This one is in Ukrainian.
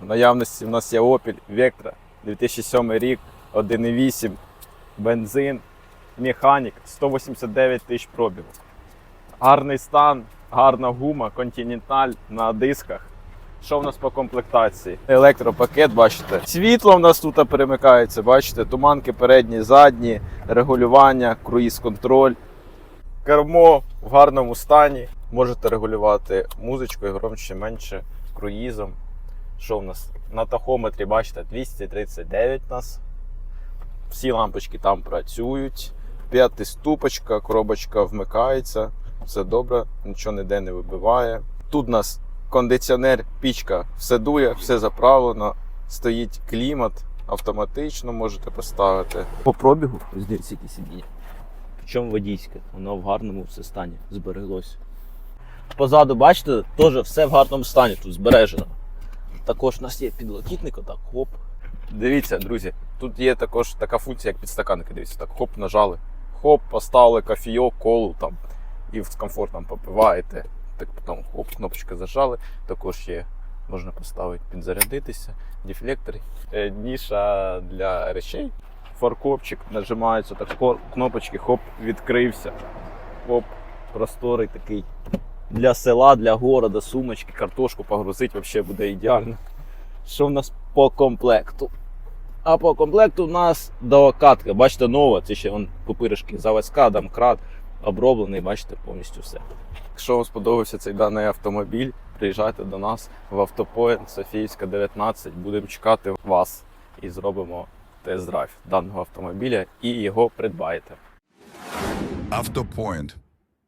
В наявності в нас є Opel Vectra 2007 рік, 1,8, бензин, механік, 189 тисяч пробігу. Гарний стан, гарна гума, континенталь на дисках. Що в нас по комплектації? Електропакет, бачите. Світло в нас тут перемикається, бачите, туманки передні, задні, регулювання, круїз-контроль. Кермо в гарному стані. Можете регулювати музичкою громче, менше, круїзом. Що в нас? На тахометрі, бачите, 239 у нас. Всі лампочки там працюють. П'ятиступочка, коробочка вмикається. Все добре, нічого ніде не вибиває. Тут у нас кондиціонер, пічка все дує, все заправлено. Стоїть клімат, автоматично можете поставити. По пробігу, ось які сидіння. Причому водійське, воно в гарному все стані збереглося. Позаду, бачите, теж все в гарному стані тут збережено. Також у нас є підлокітник, отак, хоп. Дивіться, друзі, тут є також така функція, як підстаканники. Дивіться, так хоп, нажали. Хоп, поставили кофійок, колу там і з комфортом попиваєте. Так потім хоп, кнопочка зажали. Також є, можна поставити підзарядитися, дефлектори, Е, ніша для речей. Фаркопчик нажимається, так кнопочки, хоп, відкрився. Хоп, просторий такий. Для села, для города, сумочки, картошку погрузити взагалі буде ідеально. Що в нас по комплекту? А по комплекту у нас докатка, бачите, нова, це ще вон пупиришки заводська, домкрат, оброблений, бачите, повністю все. Якщо вам сподобався цей даний автомобіль, приїжджайте до нас в автопоінт Софіївська 19. Будемо чекати вас і зробимо тест-драйв даного автомобіля і його придбаєте. Автопоінт.